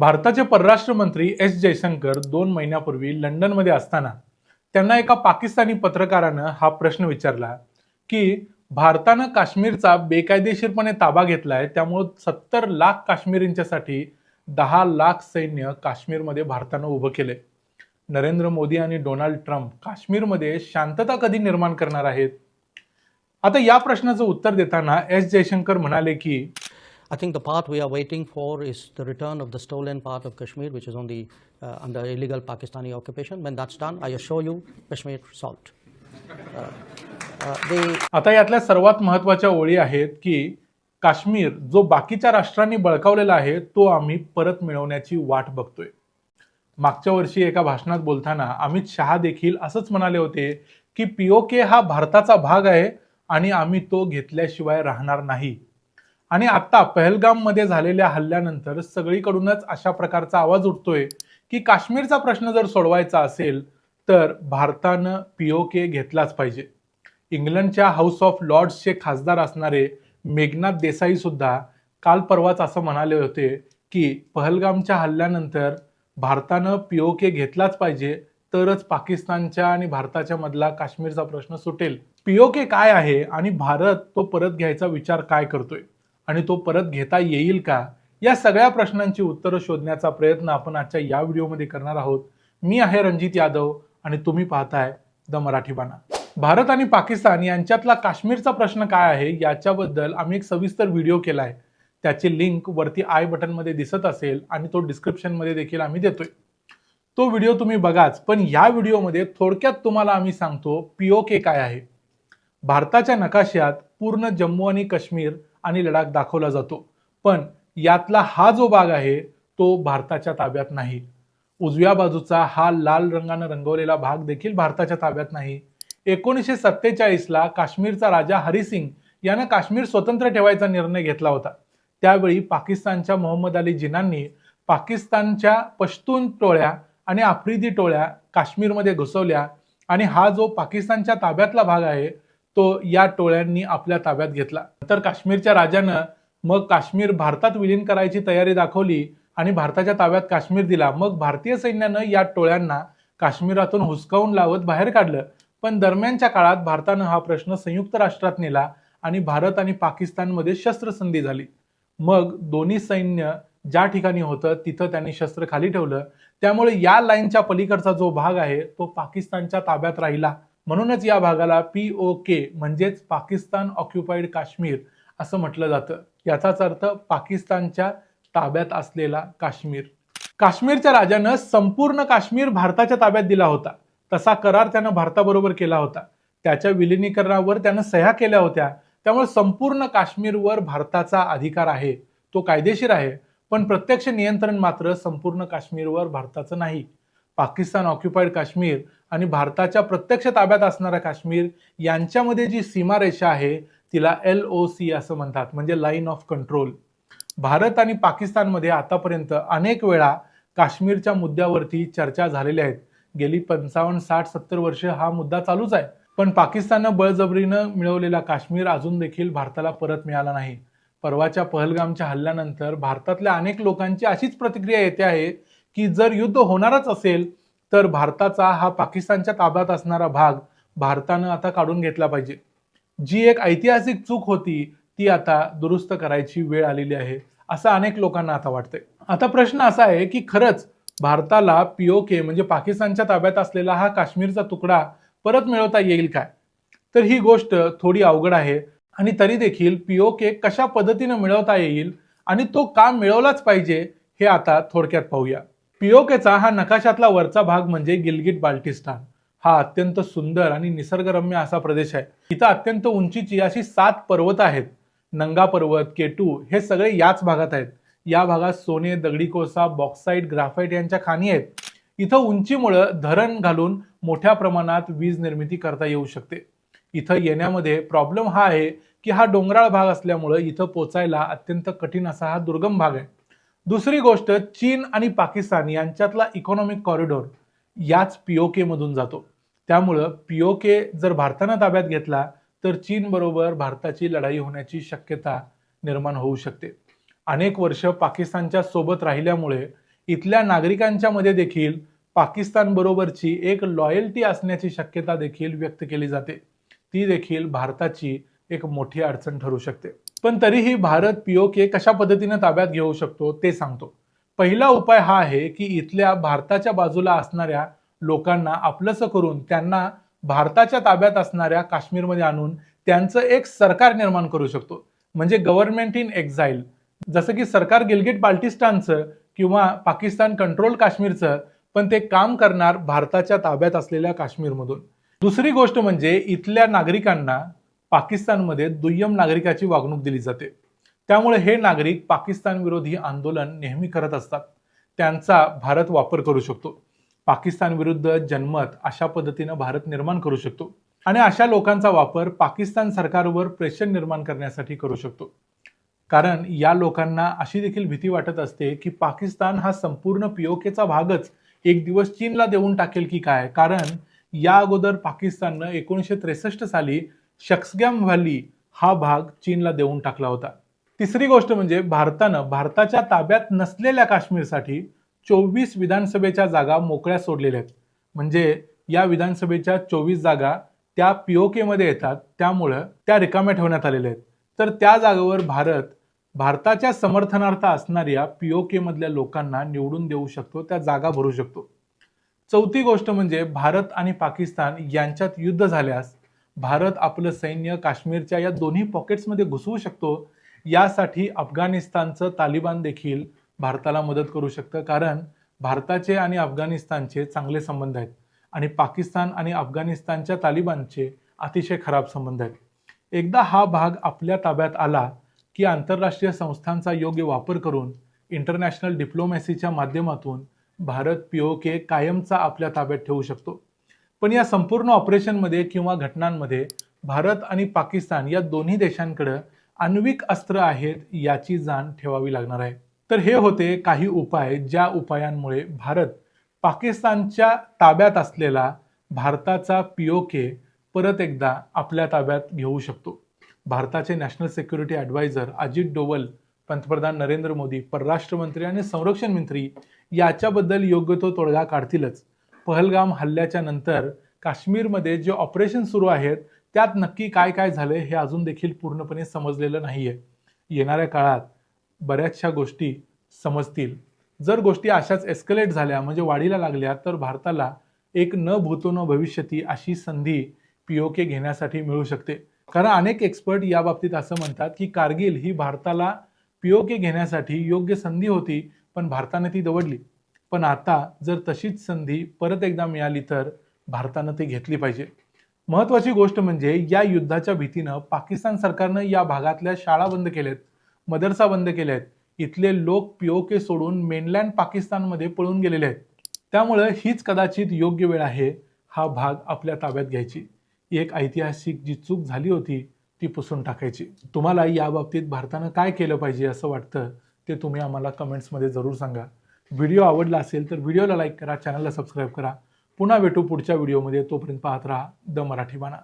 भारताचे परराष्ट्र मंत्री एस जयशंकर दोन महिन्यापूर्वी लंडनमध्ये असताना त्यांना एका पाकिस्तानी पत्रकारानं हा प्रश्न विचारला की भारतानं काश्मीरचा बेकायदेशीरपणे ताबा घेतलाय त्यामुळं सत्तर लाख काश्मीरींच्यासाठी दहा लाख सैन्य काश्मीरमध्ये भारतानं उभं केलंय. नरेंद्र मोदी आणि डोनाल्ड ट्रम्प काश्मीरमध्ये शांतता कधी निर्माण करणार आहेत? आता या प्रश्नाचं उत्तर देताना एस जयशंकर म्हणाले की I think the path we are waiting for is the return of the stolen part of Kashmir, which is on the uh, under illegal Pakistani occupation. When that's done, I assure you, Kashmir solved. Uh, uh, the आता यातल्या सर्वात महत्त्वाच्या ओळी आहेत की काश्मीर जो बाकीच्या राष्ट्रांनी बळकावलेला आहे तो आम्ही परत मिळवण्याची वाट बघतोय मागच्या वर्षी एका भाषणात बोलताना अमित शहा देखील असंच म्हणाले होते की पीओके हा भारताचा भाग आहे आणि आम्ही तो घेतल्याशिवाय राहणार नाही आणि आता पहलगाममध्ये झालेल्या हल्ल्यानंतर सगळीकडूनच अशा प्रकारचा आवाज उठतोय की काश्मीरचा प्रश्न जर सोडवायचा असेल तर भारतानं पीओके घेतलाच पाहिजे. इंग्लंडच्या हाऊस ऑफ लॉर्ड्सचे खासदार असणारे मेघनाथ देसाई सुद्धा काल परवाच असं म्हणाले होते की पहलगामच्या हल्ल्यानंतर भारतानं पीओके घेतलाच पाहिजे तरच पाकिस्तानच्या आणि भारताच्या मधला काश्मीरचा प्रश्न सुटेल. पीओके काय आहे आणि भारत तो परत घ्यायचा विचार काय करतोय? आणि तो परत घेता येईल का? या सगळ्या प्रश्नांची उत्तरं शोधण्याचा प्रयत्न आपण आजच्या या व्हिडिओमध्ये करणार आहोत. मी आहे रणजित यादव आणि तुम्ही पाहताय द मराठी बाणा. भारत आणि पाकिस्तान यांच्यातला काश्मीरचा प्रश्न काय आहे? याच्याबद्दल आम्ही एक सविस्तर व्हिडिओ केला आहे त्याची लिंक वरती आय बटनमध्ये दिसत असेल आणि तो डिस्क्रिप्शनमध्ये देखील आम्ही देतोय. तो व्हिडिओ तुम्ही बघाच पण या व्हिडिओमध्ये थोडक्यात तुम्हाला आम्ही सांगतो पीओके काय आहे. भारताच्या नकाशात पूर्ण जम्मू आणि काश्मीर आणि लडाख दाखवला जातो. पण यातला हा जो भाग आहे तो भारताच्या ताब्यात नाही. उजव्या बाजूचा हा लाल रंगानं रंगवलेला भाग देखील भारताच्या ताब्यात नाही. एकोणीसशे सत्तेचाळीसला काश्मीरचा राजा हरिसिंग यानं काश्मीर स्वतंत्र ठेवायचा निर्णय घेतला होता. त्यावेळी पाकिस्तानच्या मोहम्मद अली जिनांनी पाकिस्तानच्या पश्तून टोळ्या आणि आफ्रिदी टोळ्या काश्मीरमध्ये घुसवल्या आणि हा जो पाकिस्तानच्या ताब्यातला भाग आहे तो या टोळ्यांनी आपल्या ताब्यात घेतला. तर काश्मीरच्या राजानं मग काश्मीर भारतात विलीन करायची तयारी दाखवली आणि भारताच्या ताब्यात काश्मीर दिला. मग भारतीय सैन्यानं या टोळ्यांना काश्मीरातून हुसकावून लावत बाहेर काढलं. पण दरम्यानच्या काळात भारतानं हा प्रश्न संयुक्त राष्ट्रात नेला आणि भारत आणि पाकिस्तानमध्ये शस्त्रसंधी झाली. मग दोन्ही सैन्य ज्या ठिकाणी होतं तिथं त्यांनी शस्त्र खाली ठेवलं. त्यामुळे या लाईनच्या पलीकडचा जो भाग आहे तो पाकिस्तानच्या ताब्यात राहिला. म्हणूनच या भागाला पी ओ के म्हणजेच पाकिस्तान ऑक्युपाईड काश्मीर असं म्हटलं जातं. याचाच अर्थ पाकिस्तानच्या ताब्यात असलेला काश्मीर. काश्मीरच्या राजानं संपूर्ण काश्मीर भारताच्या ताब्यात दिला होता. तसा करार त्यानं भारताबरोबर केला होता. त्याच्या विलिनीकरणावर त्यानं सह्या केल्या होत्या. त्यामुळे संपूर्ण काश्मीरवर भारताचा अधिकार आहे. तो कायदेशीर आहे. पण प्रत्यक्ष नियंत्रण मात्र संपूर्ण काश्मीरवर भारताचं नाही. पाकिस्तान ऑक्युपाईड काश्मीर आणि भारताच्या प्रत्यक्ष ताब्यात असणारा काश्मीर यांच्यामध्ये जी सीमारेषा आहे तिला एल ओ सी असं म्हणतात म्हणजे लाईन ऑफ कंट्रोल भारत आणि पाकिस्तानमध्ये आतापर्यंत अनेक वेळा काश्मीरच्या मुद्द्यावरती चर्चा झालेल्या आहेत गेली पंचावन्न साठ सत्तर वर्ष हा मुद्दा चालूच आहे. पण पाकिस्ताननं बळजबरीनं मिळवलेला काश्मीर अजून देखील भारताला परत मिळाला नाही. परवाच्या पहलगामच्या हल्ल्यानंतर भारतातल्या अनेक लोकांची अशीच प्रतिक्रिया येते आहे की जर युद्ध होणारच असेल तर भारताचा हा पाकिस्तानच्या ताब्यात असणारा भाग भारतानं आता काढून घेतला पाहिजे. जी एक ऐतिहासिक चूक होती ती आता दुरुस्त करायची वेळ आलेली आहे असं अनेक लोकांना आता वाटतंय. आता प्रश्न असा आहे की खरंच भारताला पीओके म्हणजे पाकिस्तानच्या ताब्यात असलेला हा काश्मीरचा तुकडा परत मिळवता येईल काय? तर ही गोष्ट थोडी अवघड आहे आणि तरी देखील पीओके कशा पद्धतीनं मिळवता येईल आणि तो का मिळवलाच पाहिजे हे आता थोडक्यात पाहूया. पीओकेचा हा नकाशातला वरचा भाग म्हणजे गिलगिट बाल्टिस्तान. हा अत्यंत सुंदर आणि निसर्गरम्य असा प्रदेश आहे. इथं अत्यंत उंचीची अशी सात पर्वत आहेत. नंगा पर्वत केटू हे सगळे याच भागात आहेत. या भागात सोने दगडी कोळसा बॉक्साईट ग्राफाईट यांच्या खाणी आहेत. इथं उंचीमुळं धरण घालून मोठ्या प्रमाणात वीज निर्मिती करता येऊ शकते. इथं येण्यामध्ये प्रॉब्लेम हा आहे की हा डोंगराळ भाग असल्यामुळं इथं पोचायला अत्यंत कठीण असा हा दुर्गम भाग आहे. दुसरी गोष्ट चीन आणि पाकिस्तान यांच्यातला इकॉनॉमिक कॉरिडॉर याच पीओके मधून जातो. त्यामुळं पीओके जर भारतानं ताब्यात घेतला तर चीनबरोबर भारताची लढाई होण्याची शक्यता निर्माण होऊ शकते. अनेक वर्ष पाकिस्तानच्या सोबत राहिल्यामुळे इथल्या नागरिकांच्या मध्ये देखील पाकिस्तान बरोबरची एक लॉयल्टी असण्याची शक्यता देखील व्यक्त केली जाते. ती देखील भारताची एक मोठी अडचण ठरू शकते. पण तरीही भारत पीओके कशा पद्धतीने ताब्यात घेऊ शकतो ते सांगतो. पहिला उपाय हा आहे की इथल्या भारताच्या बाजूला असणाऱ्या लोकांना आपलंसं करून त्यांना भारताच्या ताब्यात असणाऱ्या काश्मीरमध्ये आणून त्यांचं एक सरकार निर्माण करू शकतो. म्हणजे गव्हर्नमेंट इन एक्झाईल जसं की सरकार गिलगिट बाल्टिस्तानचं किंवा पाकिस्तान कंट्रोल काश्मीरचं पण ते काम करणार भारताच्या ताब्यात असलेल्या काश्मीरमधून. दुसरी गोष्ट म्हणजे इथल्या नागरिकांना पाकिस्तानमध्ये दुय्यम नागरिकाची वागणूक दिली जाते. त्यामुळे हे नागरिक पाकिस्तान विरोधी आंदोलन नेहमी करत असतात. त्यांचा भारत वापर करू शकतो. पाकिस्तान विरुद्ध जनमत अशा पद्धतीनं भारत निर्माण करू शकतो. आणि अशा लोकांचा वापर पाकिस्तान सरकारवर प्रेशर निर्माण करण्यासाठी करू शकतो. कारण या लोकांना अशी देखील भीती वाटत असते की पाकिस्तान हा संपूर्ण पीओकेचा भागच एक दिवस चीनला देऊन टाकेल की काय? कारण या अगोदर पाकिस्ताननं एकोणीसशे त्रेसष्ट साली शक्सगॅम व्हॅली हा भाग चीनला देऊन टाकला होता. तिसरी गोष्ट म्हणजे भारतानं भारताच्या ताब्यात नसलेल्या काश्मीरसाठी चोवीस विधानसभेच्या जागा मोकळ्या सोडलेल्या आहेत. म्हणजे या विधानसभेच्या चोवीस जागा त्या पीओकेमध्ये येतात त्यामुळं त्या रिकाम्या ठेवण्यात आलेल्या आहेत. तर त्या जागेवर भारत भारताच्या समर्थनार्थ असणाऱ्या पीओके मधल्या लोकांना निवडून देऊ शकतो त्या जागा भरू शकतो. चौथी गोष्ट म्हणजे भारत आणि पाकिस्तान यांच्यात युद्ध झाल्यास भारत आपलं सैन्य काश्मीरच्या या दोन्ही पॉकेट्समध्ये घुसवू शकतो यासाठी अफगाणिस्तानचं तालिबान देखील भारताला मदत करू शकतं. कारण भारताचे आणि अफगाणिस्तानचे चांगले संबंध आहेत आणि पाकिस्तान आणि अफगाणिस्तानच्या तालिबानचे अतिशय खराब संबंध आहेत. एकदा हा भाग आपल्या ताब्यात आला की आंतरराष्ट्रीय संस्थांचा योग्य वापर करून इंटरनॅशनल डिप्लोमॅसीच्या माध्यमातून भारत पीओके कायमचा आपल्या ताब्यात ठेवू शकतो. पण या संपूर्ण ऑपरेशनमध्ये किंवा घटनांमध्ये भारत आणि पाकिस्तान या दोन्ही देशांकडे आण्विक अस्त्र आहेत याची जाण ठेवावी लागणार आहे. तर हे होते काही उपाय ज्या उपायांमुळे भारत पाकिस्तानच्या ताब्यात असलेला भारताचा पीओके परत एकदा आपल्या ताब्यात घेऊ शकतो. भारताचे national security adviser Ajit Doval पंतप्रधान नरेंद्र मोदी परराष्ट्र मंत्री आणि संरक्षण मंत्री याच्याबद्दल योग्य तो तोडगा काढतीलच. पहलगाम हल्ल्याच्या नंतर काश्मीरमध्ये जे ऑपरेशन सुरू आहेत त्यात नक्की काय काय झालं हे अजून देखील पूर्णपणे समजलेलं नाही आहे येणाऱ्या काळात बऱ्याचशा गोष्टी समजतील. जर गोष्टी अशाच एस्कलेट झाल्या म्हणजे वाढीला लागल्या तर भारताला एक न भूतो न भविष्यती अशी संधी पीओके घेण्यासाठी मिळू शकते. कारण अनेक एक्सपर्ट या बाबतीत असं म्हणतात की कारगिल ही भारताला पीओके घेण्यासाठी योग्य संधी होती पण भारताने ती दवडली. पण आता जर तशीच संधी परत एकदा मिळाली तर भारतानं ती घेतली पाहिजे. महत्वाची गोष्ट म्हणजे या युद्धाच्या भीतीनं पाकिस्तान सरकारनं या भागातल्या शाळा बंद केल्यात मदरसा बंद केल्यात. इथले लोक पीओके सोडून मेनलँड पाकिस्तानमध्ये पळून गेलेले आहेत. त्यामुळं हीच कदाचित योग्य वेळ आहे हा भाग आपल्या ताब्यात घ्यायची. एक ऐतिहासिक जी चूक झाली होती ती पुसून टाकायची. तुम्हाला या बाबतीत भारतानं काय केलं पाहिजे असं वाटतं ते तुम्ही आम्हाला कमेंट्समध्ये जरूर सांगा. व्हिडिओ आवडला असेल तर व्हिडिओला लाईक करा चॅनलला सबस्क्राईब करा. पुन्हा भेटू पुढच्या व्हिडिओमध्ये. तोपर्यंत पाहत राहा द मराठी बाणा.